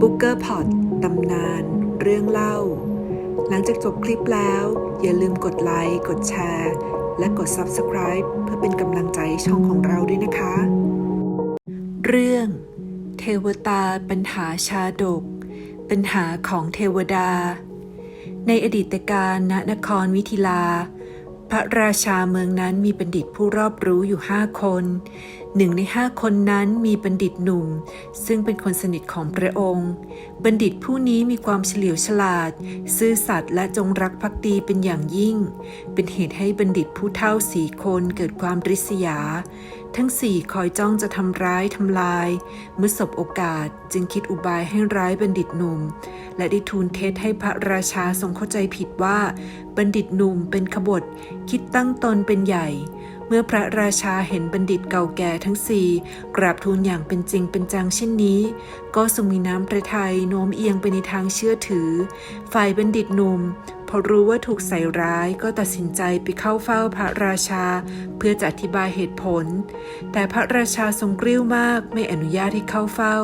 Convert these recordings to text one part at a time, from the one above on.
บุ๊กเกอร์พอดตำนาน เรื่องเล่า หลังจากจบคลิปแล้ว อย่าลืมกดไลค์ กดแชร์ และกด Subscribe เพื่อเป็นกำลังใจช่องของเราด้วยนะคะ เรื่อง เทวตาปัญหาชาดก ปัญหาของเทวดา ในอดีตการณนครวิทิลา พระราชาเมืองนั้นมีบัณฑิตผู้รอบรู้อยู่ห้าคน หนึ่งในห้าคนนั้นมีบัณฑิตหนุ่ม ซึ่งเป็นคนสนิทของพระองค์ บัณฑิตผู้นี้มีความเฉลียวฉลาด ซื่อสัตย์และจงรักภักดีเป็นอย่างยิ่ง เป็นเหตุให้บัณฑิตผู้เท่าสี่คนเกิดความริษยา ทั้งสี่คอยจ้องจะทำร้ายทำลาย เมื่อสบโอกาสจึงคิดอุบายให้ร้ายบัณฑิตหนุ่ม และได้ทูลเท็จให้พระราชาทรงเข้าใจผิดว่า บัณฑิตหนุ่มเป็นขบฏคิดตั้งตนเป็นใหญ่ เมื่อพระราชาเห็นบัณฑิตเก่าแก่ทั้งสี่กราบทูลอย่างเป็นจริงเป็นจังเช่นนี้ ก็ทรงมีน้ำพระทัยโน้มเอียงไปในทางเชื่อถือ ฝ่ายบัณฑิตหนุ่ม พอรู้ว่าถูกใส่ร้ายก็ตัดสินใจไปเข้าเฝ้าพระราชา เพื่อจะอธิบายเหตุผล แต่พระราชาทรงกริ้วมากไม่อนุญาตให้เข้าเฝ้า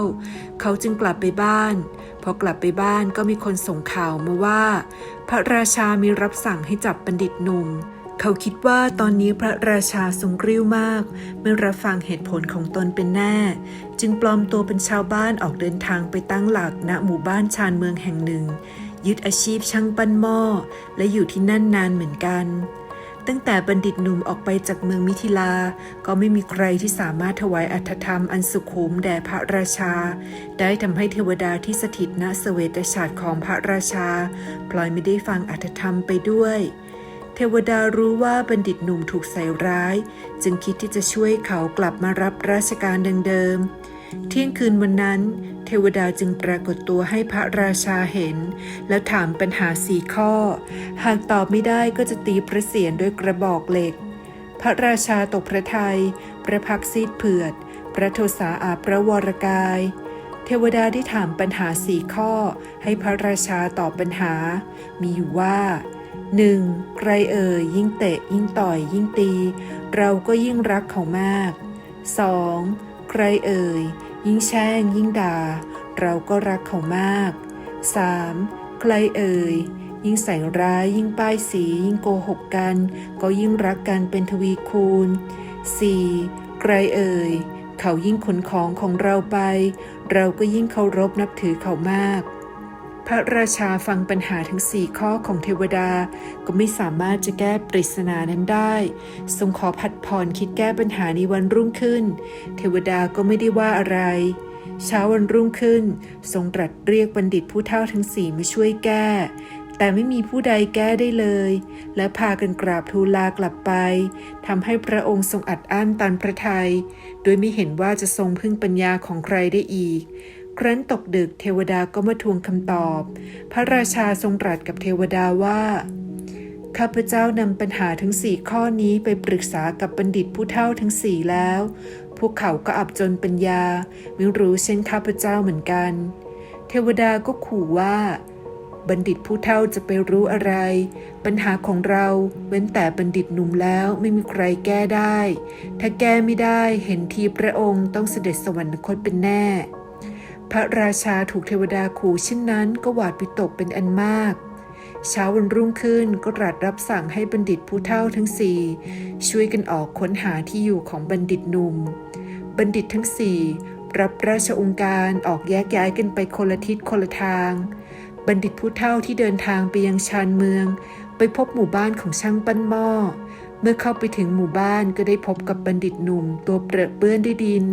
เขาจึงกลับไปบ้าน พอกลับไปบ้านก็มีคนส่งข่าวมาว่า พระราชามีรับสั่งให้จับบัณฑิตหนุ่มเขาคิดว่าตอนนี้พระราชาทรงกริ้วมาก ไม่รับฟังเหตุผลของตนเป็นแน่ จึงปลอมตัวเป็นชาวบ้านออกเดินทางไปตั้งหลักณหมู่บ้านชานเมืองแห่งหนึ่ง ยึดอาชีพช่างปั้นหม้อ และอยู่ที่นั่นนานเหมือนกัน ตั้งแต่บัณฑิตหนุ่มออกไปจากเมืองมิถิลา ก็ไม่มีใครที่สามารถถวายอัฐธรรมอันสุขุมแด่พระราชา ได้ทำให้เทวดาที่สถิตณเสเวตฉัตรของพระราชา พลอยไม่ได้ฟังอัฐธรรมไปด้วยเทวดารู้ว่าบัณฑิตหนุ่มถูกใส่ร้าย จึงคิดที่จะช่วยเขากลับมารับราชการดังเดิม เที่ยงคืนวันนั้น เทวดาจึงปรากฏตัวให้พระราชาเห็น แล้วถามปัญหาสี่ข้อ หากตอบไม่ได้ก็จะตีพระเศียรด้วยกระบอกเหล็ก พระราชาตกพระทยัยพระพักซีดเผือด พระโทสาอาพระวรกาย เทวดาได้ถามปัญหาสี่ข้อ ให้พระราชาตอบปัญหา มีอยู่ว่า 1. ใครเอ่ยยิ่งเตะยิ่งต่อยยิ่งตี เราก็ยิ่งรักเขามาก 2. ใครเอ่ย ยิ่งแช่งยิ่งด่า เราก็รักเขามาก 3. ใครเอ่ย ยิ่งใส่ร้ายยิ่งป้ายสี ยิ่งโกหกกัน ก็ยิ่งรักกันเป็นทวีคูณ 4. ใครเอ่ย เขายิ่งขนของของเราไป เราก็ยิ่งเคารพนับถือเขามาก พระราชาฟังปัญหาทั้งสี่ข้อของเทวดา ก็ไม่สามารถจะแก้ปริศนานั้นได้ ทรงขอผัดผ่อนคิดแก้ปัญหาในวันรุ่งขึ้น เทวดาก็ไม่ได้ว่าอะไร เช้าวันรุ่งขึ้น ทรงตรัสเรียกบัณฑิตผู้เฒ่าทั้งสี่มาช่วยแก้ แต่ไม่มีผู้ใดแก้ได้เลย และพากันกราบทูลลากลับไปทำให้พระองค์ทรงอัดอั้นตันพระทยัยโดยไม่เห็นว่าจะทรงพึ่งปัญญาของใครได้อีก ครั้นตกดึกเทวดาก็มาทวงคำตอบ พระราชาทรงตรัสกับเทวดาว่า ข้าพเจ้านำปัญหาทั้งสี่ข้อนี้ไปปรึกษากับบัณฑิตผู้เฒ่าทั้งสี่แล้ว พวกเขาก็อับจนปัญญา ไม่รู้เช่นข้าพเจ้าเหมือนกัน เทวดาก็ขู่ว่า บัณฑิตผู้เฒ่าจะไปรู้อะไร ปัญหาของเราเว้นแต่บัณฑิตหนุ่มแล้วไม่มีใครแก้ได้ ถ้าแก้ไม่ได้เห็นทีพระองค์ต้องเสด็จสวรรคตเป็นแน่ พระราชาถูกเทวดาขู่เช่นนั้นก็หวาดวิตกเป็นอันมาก เช้าวันรุ่งขึ้นก็รัสรับสั่งให้บัณฑิตผู้เฒ่าทั้งสี่ช่วยกันออกค้นหาที่อยู่ของบัณฑิตหนุ่ม บัณฑิตทั้งสี่รับราชองค์การออกแยกย้ายกันไปคนละทิศคนละทาง บัณฑิตผู้เฒ่าที่เดินทางไปยังชานเมือง ไปพบหมู่บ้านของช่างปั้นหม้อ เมื่อเข้าไปถึงหมู่บ้านก็ได้พบกับบัณฑิตหนุ่มตัวเปรอะเปื้อนด้วยดิน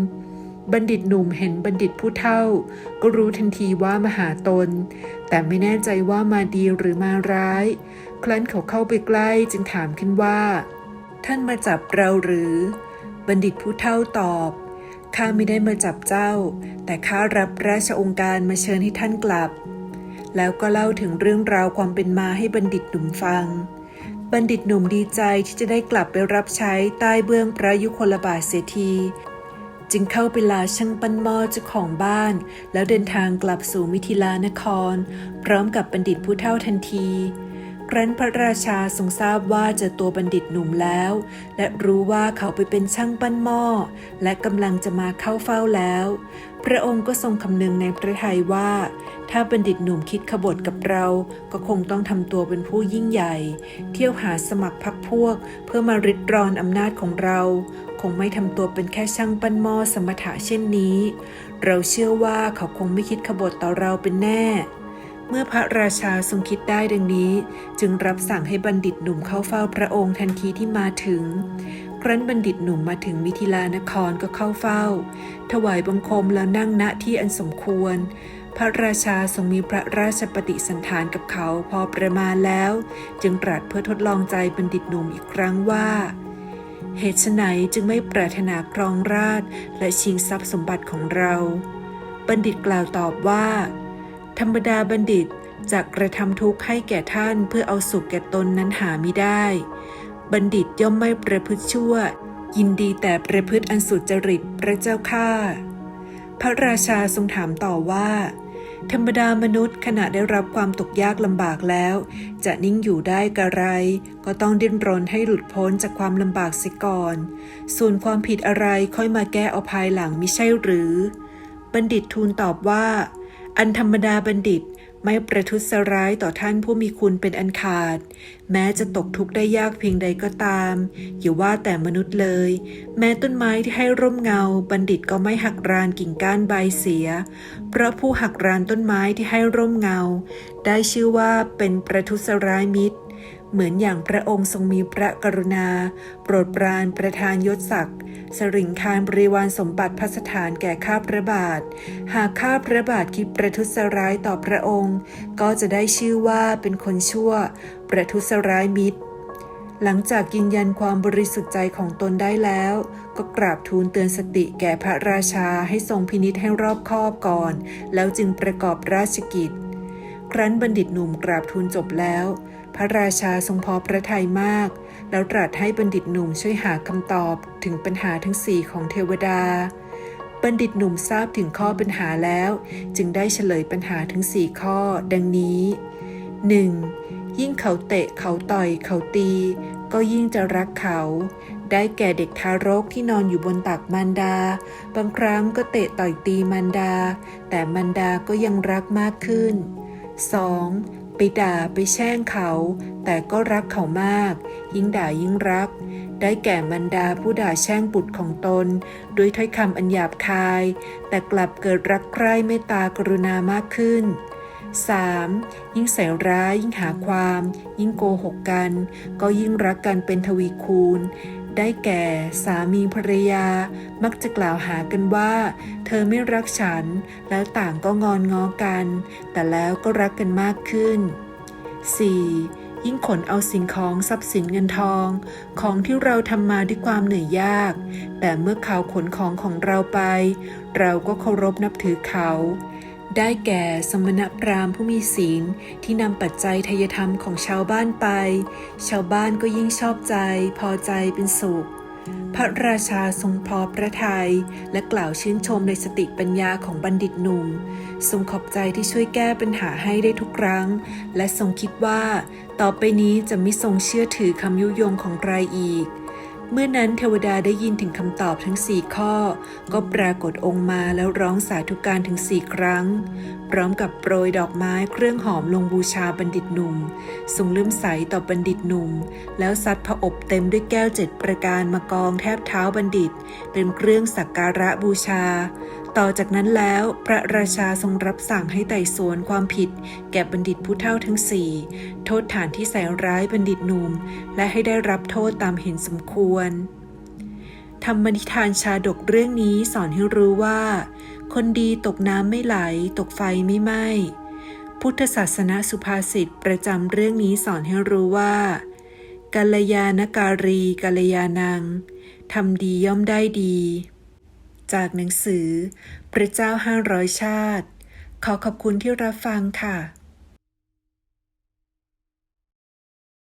บัณฑิตหนุ่มเห็นบัณฑิตผู้เฒ่า ก็รู้ทันทีว่ามาหาตน แต่ไม่แน่ใจว่ามาดีหรือมาร้าย ครั้นเขาเข้าไปใกล้จึงถามขึ้นว่า ท่านมาจับเราหรือ บัณฑิตผู้เฒ่าตอบข้าไม่ได้มาจับเจ้า แต่ข้ารับราชองค์การมาเชิญให้ท่านกลับ แล้วก็เล่าถึงเรื่องราวความเป็นมาให้บัณฑิตหนุ่มฟัง บัณฑิตหนุ่มดีใจที่จะได้กลับไปรับใช้ใต้เบื้องพระยุคลบาทเสียที จึงเข้าไปลาช่างปั้นหม้อเจ้าของบ้าน แล้วเดินทางกลับสู่มิถิลานคร พร้อมกับบัณฑิตผู้เฒ่าทันที ครั้นพระราชาทรงทราบว่าเจอตัวบัณฑิตหนุ่มแล้ว และรู้ว่าเขาไปเป็นช่างปั้นหม้อ และกำลังจะมาเข้าเฝ้าแล้ว พระองค์ก็ทรงคำนึงในพระทัยว่า ถ้าบัณฑิตหนุ่มคิดขบฏกับเรา ก็คงต้องทำตัวเป็นผู้ยิ่งใหญ่ เที่ยวหาสมัครพรรคพวก เพื่อมาริดรอนอำนาจของเรา งไม่ทำตัวเป็นแค่ช่างปั้นหม้อสมถะเช่นนี้ เราเชื่อว่าเขาคงไม่คิดขบฏต่อเราเป็นแน่ เมื่อพระราชาทรงคิดได้ดังนี้ จึงรับสั่งให้บัณฑิตหนุ่มเข้าเฝ้าพระองค์ทันทีที่มาถึง ครั้นบัณฑิตหนุ่มมาถึงมิถิลานครก็เข้าเฝ้า ถวายบังคมแล้วนั่งณที่อันสมควรพระราชาทรงมีพระราชปฏิสันถานกับเขาพอประมาณแล้ว จึงตรัสเพื่อทดลองใจบัณฑิตหนุ่มอีกครั้งว่า เหตุไฉนจึงไม่ปรารถนาครองราชและชิงทรัพย์สมบัติของเรา บัณฑิตกล่าวตอบว่า ธรรมดาบัณฑิตจะกระทำทุกข์ให้แก่ท่านเพื่อเอาสุขแก่ตนนั้นหาไม่ได้ บัณฑิตย่อมไม่ประพฤติชั่ว ยินดีแต่ประพฤติอันสุจริตพระเจ้าข้าพระราชาทรงถามต่อว่า ธรรมดามนุษย์ขณะได้รับความตกยากลำบากแล้ว จะนิ่งอยู่ได้กระไร ก็ต้องดิ้นรนให้หลุดพ้นจากความลำบากเสียก่อน ส่วนความผิดอะไรค่อยมาแก้เอาภายหลังมิใช่หรือ บัณฑิตทูลตอบว่า อันธรรมดาบัณฑิต ไม่ประทุษร้ายต่อท่านผู้มีคุณเป็นอันขาด แม้จะตกทุกข์ได้ยากเพียงใดก็ตาม อย่าว่าแต่มนุษย์เลย แม้ต้นไม้ที่ให้ร่มเงา บัณฑิตก็ไม่หักรานกิ่งก้านใบเสีย เพราะผู้หักรานต้นไม้ที่ให้ร่มเงา ได้ชื่อว่าเป็นประทุษร้ายมิตร เหมือนอย่างพระองค์ทรงมีพระกรุณา โปรดปรานประทานยศศักดิ์สริงคารบริวารสมบัติพัสถานแก่ข้าพระบาท หากข้าพระบาทคิดประทุษร้ายต่อพระองค์ ก็จะได้ชื่อว่าเป็นคนชั่ว ประทุษร้ายมิตร หลังจากยืนยันความบริสุทธิ์ใจของตนได้แล้ว ก็กราบทูลเตือนสติแก่พระราชาให้ทรงพินิษให้รอบคอบก่อน แล้วจึงประกอบราชกิจ ครั้นบัณฑิตหนุ่มกราบทูลจบแล้ว พระราชาทรงพอพระทัยมาก แล้วตรัสให้บัณฑิตหนุ่มช่วยหาคำตอบถึงปัญหาทั้งสี่ของเทวดา บัณฑิตหนุ่มทราบถึงข้อปัญหาแล้ว จึงได้เฉลยปัญหาทั้งสี่ข้อ ดังนี้ 1. ยิ่งเขาเตะเขาต่อยเขาตี ก็ยิ่งจะรักเขา ได้แก่เด็กทารกที่นอนอยู่บนตักมารดา บางครั้งก็เตะต่อยตีมารดา แต่มารดาก็ยังรักมากขึ้น 2. ไปด่าไปแช่งเขา แต่ก็รักเขามาก ยิ่งด่ายิ่งรัก ได้แก่มารดาผู้ด่าแช่งบุตรของตน ด้วยถ้อยคำอันหยาบคาย แต่กลับเกิดรักใคร่เมตตากรุณามากขึ้น 3. ยิ่งใส่ร้ายยิ่งหาความ ยิ่งโกหกกัน ก็ยิ่งรักกันเป็นทวีคูณ ได้แก่สามีภรรยา มักจะกล่าวหากันว่า เธอไม่รักฉัน แล้วต่างก็งอนงอกัน แต่แล้วก็รักกันมากขึ้น 4. ยิ่งขนเอาสิ่งของทรัพย์สินเงินทอง ของที่เราทำมาด้วยความเหนื่อยยาก แต่เมื่อเขาขนของของเราไป เราก็เคารพนับถือเขา ได้แก่สมณพราหมณ์ผู้มีศีลที่นำปัจจัยทายธรรมของชาวบ้านไป ชาวบ้านก็ยิ่งชอบใจพอใจเป็นสุข พระราชาทรงพอพระทยัยและกล่าวชื่นชมในสติปัญญาของบัณฑิตหนุ่ม ทรงขอบใจที่ช่วยแก้ปัญหาให้ได้ทุกครั้ง และทรงคิดว่า ต่อไปนี้จะไม่ทรงเชื่อถือคำยุยงของใครอีก เมื่อนั้นเทวดาได้ยินถึงคำตอบทั้งสี่ข้อ ก็ปรากฏองค์มาแล้วร้องสาธุการถึงสี่ครั้ง พร้อมกับโปรยดอกไม้เครื่องหอมลงบูชาบัณฑิตหนุ่มทรงเลื่อมใสต่อบัณฑิตหนุ่ม แล้วซัดพระอบเต็มด้วยแก้วเจ็ดประการมากองแทบเท้าบัณฑิต เป็นเครื่องสักการะบูชา ต่อจากนั้นแล้วพระราชาทรงรับสั่งให้ไต่สวนความผิด แก่บัณฑิตผู้เฒ่าทั้งสี่โทษฐานที่ใส่ร้ายบัณฑิตหนุ่ม และให้ได้รับโทษตามเห็นสมควรธรรมนิทานชาดกเรื่องนี้สอนให้รู้ว่า คนดีตกน้ำไม่ไหล ตกไฟไม่ไหม้พุทธศาสนาสุภาษิตประจำเรื่องนี้สอนให้รู้ว่ากัลยาณการีกัลยานังทำดีย่อมได้ดี จากหนังสือ พระเจ้าห้าร้อยชาติ ขอขอบคุณที่รับฟังค่ะ